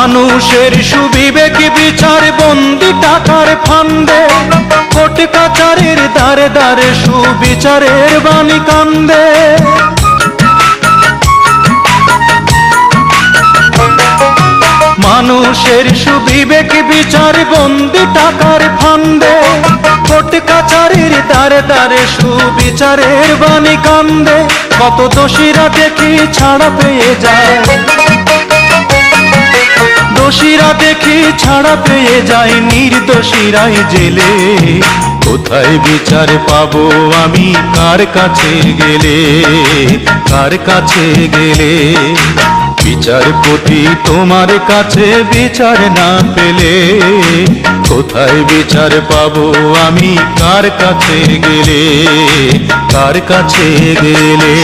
মানুষের সুবিবেক বিচার বন্দি টাকার ফান্দে, কোট কাচারের দ্বারে দ্বারে সুবিচারের বাণী কান্দে। মানুষের সুবিবেক বিচার বন্দি টাকার ফান্দে, কোট কাচারির দ্বারে দ্বারে সুবিচারের বাণী কান্দে। কত দোষীরা দেখি ছাড়া পেয়ে যায় দেখি ছাড়া পেয়ে যায় নির্দোষীরাই জেলে। কোথায় বিচার পাবো আমি? কার কাছে গেলে? কার কাছে গেলে? বিচারপতি তোমার কাছে বিচার না পেলে। কোথায় বিচার পাবো আমি? কার কাছে গেলে? কার কাছে গেলে?